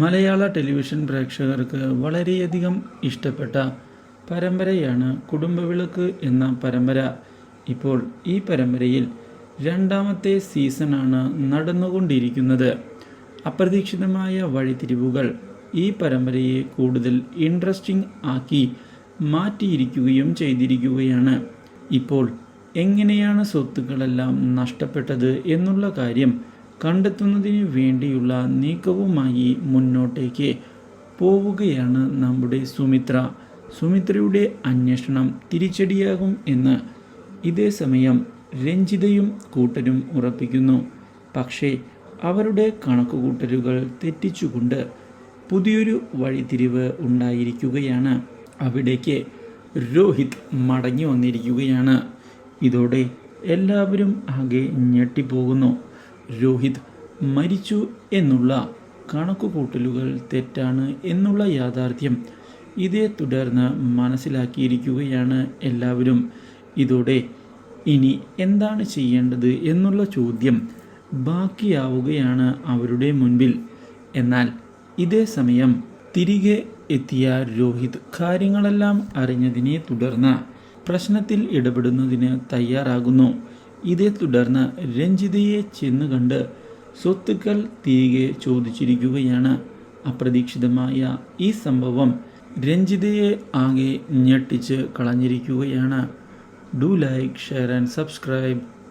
മലയാള television പ്രേക്ഷകർക്ക് വളരെയധികം ഇഷ്ടപ്പെട്ട പരമ്പരയാണ് കുടുംബവിളക്ക് എന്ന പരമ്പര. ഇപ്പോൾ ഈ പരമ്പരയിൽ രണ്ടാമത്തെ സീസണാണ് നടന്നുകൊണ്ടിരിക്കുന്നത്. അപ്രതീക്ഷിതമായ വഴിത്തിരിവുകൾ ഈ പരമ്പരയെ കൂടുതൽ ഇൻട്രസ്റ്റിംഗ് ആക്കി മാറ്റിയിരിക്കുകയും ചെയ്തിരിക്കുകയാണ്. ഇപ്പോൾ എങ്ങനെയാണ് സ്വത്തുക്കളെല്ലാം നഷ്ടപ്പെട്ടത് എന്നുള്ള കാര്യം കണ്ടെത്തുന്നതിന് വേണ്ടിയുള്ള നീക്കവുമായി മുന്നോട്ടേക്ക് പോവുകയാണ് നമ്മുടെ സുമിത്ര. സുമിത്രയുടെ അന്വേഷണം തിരിച്ചടിയാകും എന്ന് ഇതേ സമയം രഞ്ജിതയും കൂട്ടരും ഉറപ്പിക്കുന്നു. പക്ഷേ അവരുടെ കണക്കുകൂട്ടലുകൾ തെറ്റിച്ചുകൊണ്ട് പുതിയൊരു വഴിതിരിവ് ഉണ്ടായിരിക്കുകയാണ്. അവിടേക്ക് രോഹിത് മടങ്ങി വന്നിരിക്കുകയാണ്. ഇതോടെ എല്ലാവരും ആകെ ഞെട്ടിപ്പോകുന്നു. രോഹിത് മരിച്ചു എന്നുള്ള കണക്കുകൂട്ടലുകൾ തെറ്റാണ് എന്നുള്ള യാഥാർത്ഥ്യം ഇതേ തുടർന്ന് മനസ്സിലാക്കിയിരിക്കുകയാണ് എല്ലാവരും. ഇതോടെ ഇനി എന്താണ് ചെയ്യേണ്ടത് എന്നുള്ള ചോദ്യം ബാക്കിയാവുകയാണ് അവരുടെ മുൻപിൽ. എന്നാൽ ഇതേ സമയം തിരികെ എത്തിയ രോഹിത് കാര്യങ്ങളെല്ലാം അറിഞ്ഞതിനെ തുടർന്ന് പ്രശ്നത്തിൽ ഇടപെടുന്നതിന് തയ്യാറാകുന്നു. ഇതേ തുടർന്ന് രഞ്ജിതയെ ചെന്ന് കണ്ട് സ്വത്തുക്കൾ തിരികെ ചോദിച്ചിരിക്കുകയാണ്. അപ്രതീക്ഷിതമായ ഈ സംഭവം രഞ്ജിതയെ ആകെ ഞെട്ടിച്ച് കളഞ്ഞിരിക്കുകയാണ്. Do like share and subscribe.